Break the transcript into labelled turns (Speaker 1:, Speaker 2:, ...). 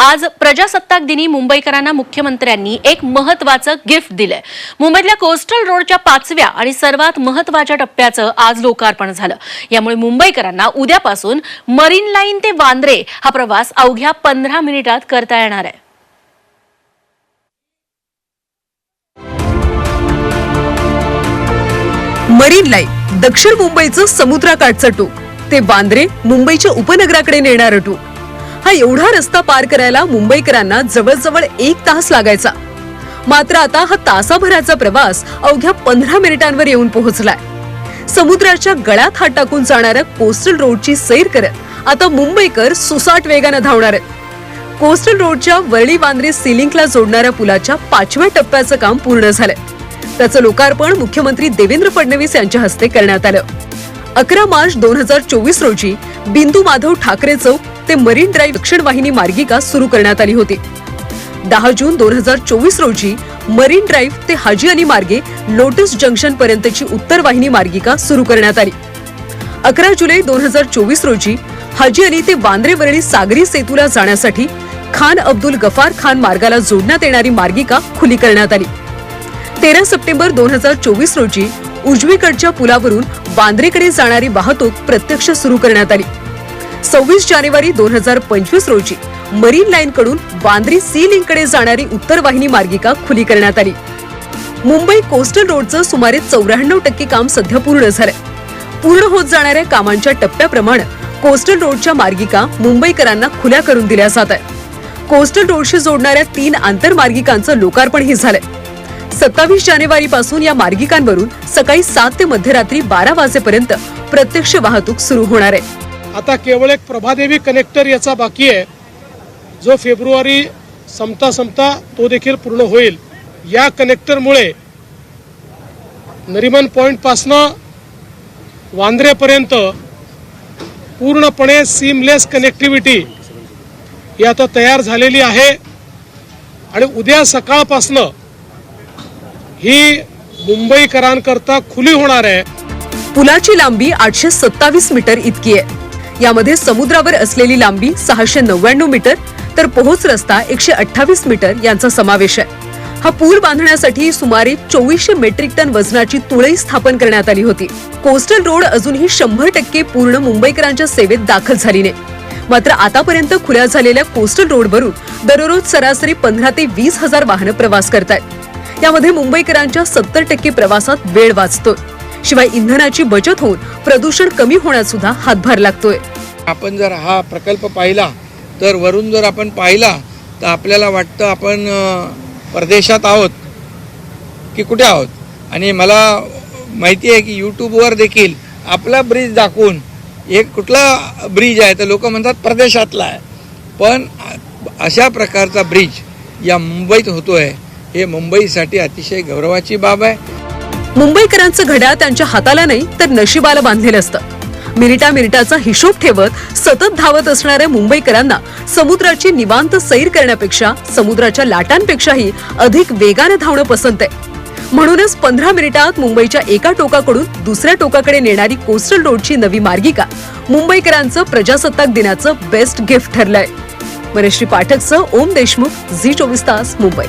Speaker 1: आज प्रजासत्ताक दिनी मुंबईकरांना मुख्यमंत्र्यांनी एक महत्वाचं गिफ्ट दिलंय. मुंबईतल्या कोस्टल रोडच्या पाचव्या आणि सर्वात महत्त्वाच्या टप्प्याचं आज लोकार्पण झालं. यामुळे मुंबईकरांना उद्यापासून मरीन लाईन ते वांद्रे हा प्रवास अवघ्या पंधरा मिनिटात करता येणार आहे.
Speaker 2: मरीन लाईन दक्षिण मुंबईचं समुद्राकाठचं टोक. ते बांद्रे मुंबईच्या उपनगराकडे नेणारं टोक. हा एवढा रस्ता पार करायला मुंबईकरांना जवळजवळ एक तास लागायचा. मात्र आता हा तासाभराचा प्रवास अवघ्या पंधरा मिनिटांवर येऊन पोहोचलाय. समुद्राच्या गळ्यात हात टाकून जाणाऱ्या कोस्टल रोडची सैर करत आता मुंबईकर सुसाट वेगानं धावणार आहेत. कोस्टल रोडच्या वरळी वांद्रे सिलिंकला जोडणाऱ्या पुलाच्या पाचव्या टप्प्याचं काम पूर्ण झालंय. त्याचं लोकार्पण मुख्यमंत्री देवेंद्र फडणवीस यांच्या हस्ते करण्यात आलं. अकरा मार्च दोन हजार चोवीस रोजी बिंदू माधव ठाकरे चौक ते मरीन ड्राईव्ह दक्षिण वाहिनी मार्गिका सुरू करण्यात आली होती. दहा जून दोन हजार चोवीस रोजी मरीन ड्राईव्ह ते हाजी अली मार्गे लोटस जंक्शन पर्यंतची उत्तर वाहिनी मार्गिका सुरू करण्यात आली. अकरा जुलै दोन हजार चोवीस रोजी हाजी अली ते वांद्रे वरळी सागरी सेतूला जाण्यासाठी खान अब्दुल गफार खान मार्गाला जोडण्यात येणारी मार्गिका खुली करण्यात आली. तेरा सप्टेंबर दोन हजार चोवीस रोजी उजवीकडच्या पुलावरून वांद्रेकडे जाणारी वाहतूक प्रत्यक्ष सुरू करण्यात आली. सव्वीस जानेवारी दोन हजार पंचवीस रोजी मरीन लाईन कडून वांद्री सी लिंककडे जाणारी उत्तर वाहिनी मार्गिका खुली करण्यात आली. मुंबई कोस्टल रोडचं सुमारे चौऱ्याण्णव टक्के काम सध्या पूर्ण झालंय. पूर्ण होत जाणाऱ्या कामांच्या टप्प्याप्रमाणे कोस्टल रोडच्या मार्गिका मुंबईकरांना खुल्या करून दिल्या जात आहे कोस्टल रोडशी जोडणाऱ्या तीन आंतरमार्गिकांचं लोकार्पणही झालंय. सत्तावीस जानेवारीपासून या मार्गिकांवरून सकाळी सात ते मध्यरात्री बारा वाजेपर्यंत प्रत्यक्ष वाहतूक सुरू होणार आहे.
Speaker 3: आता केवळ एक प्रभादेवी कनेक्टर याचा बाकी आहे. जो फेब्रुवारी संपता संपता तो देखील पूर्ण होईल. या कनेक्टरमुळे नरिमन पॉईंटपासनं वांद्रेपर्यंत पूर्णपणे सीमलेस कनेक्टिव्हिटी ही आता तयार झालेली आहे. आणि उद्या सकाळपासनं ही मुंबईकरांकरता खुली होणार आहे.
Speaker 2: पुलाची लांबी आठशे सत्तावीस मीटर इतकी आहे. यामध्ये समुद्रावर असलेली लांबी सहाशे नव्याण्णव मीटर तर पोहोच रस्ता एकशे अठ्ठावीस मीटर यांचा समावेश आहे. हा पूल बांधण्यासाठी सुमारे चोवीसशे मेट्रिक टन वजनाची तुळई स्थापन करण्यात आली होती. कोस्टल रोड अजूनही शंभर टक्के पूर्ण मुंबईकरांच्या सेवेत दाखल झाली नाही मात्र आतापर्यंत खुल्या झालेल्या कोस्टल रोडवरून दररोज सरासरी पंधरा ते वीस हजार वाहनं प्रवास करतायत. यामध्ये मुंबईकरांच्या सत्तर टक्के प्रवासात वेळ वाचतोय. शिवाय इंधनाची बचत होऊन प्रदूषण कमी होण्यात सुद्धा हातभार लागतोय.
Speaker 4: आपण जर हा प्रकल्प पाहिला तर वरून जर आपण पाहिला तर आपल्याला वाटतं आपण परदेशात आहोत की कुठे आहोत? आणि मला माहिती आहे की यूट्यूबवर देखील आपला ब्रिज दाखवून एक कुठला ब्रिज आहे तर लोक म्हणतात परदेशातला आहे. पण अशा प्रकारचा ब्रिज या मुंबईत होतो आहे हे मुंबईसाठी अतिशय गौरवाची बाब आहे.
Speaker 2: मुंबईकरांचं घड्याळ त्यांच्या हाताला नाही तर नशिबाला बांधलेलं असतं. मिनिटा मिनिटाचा हिशोब ठेवत सतत धावत असणाऱ्या मुंबईकरांना समुद्राची निवांत सैर करण्यापेक्षा समुद्राच्या लाटांपेक्षाही अधिक वेगानं धावणं पसंत आहे. म्हणूनच पंधरा मिनिटात मुंबईच्या एका टोकाकडून दुसऱ्या टोकाकडे नेणारी कोस्टल रोडची नवी मार्गिका मुंबईकरांचं प्रजासत्ताक दिनाचं बेस्ट गिफ्ट ठरलंय. मनश्री पाठकचं ओम देशमुख झी चोवीस तास मुंबई.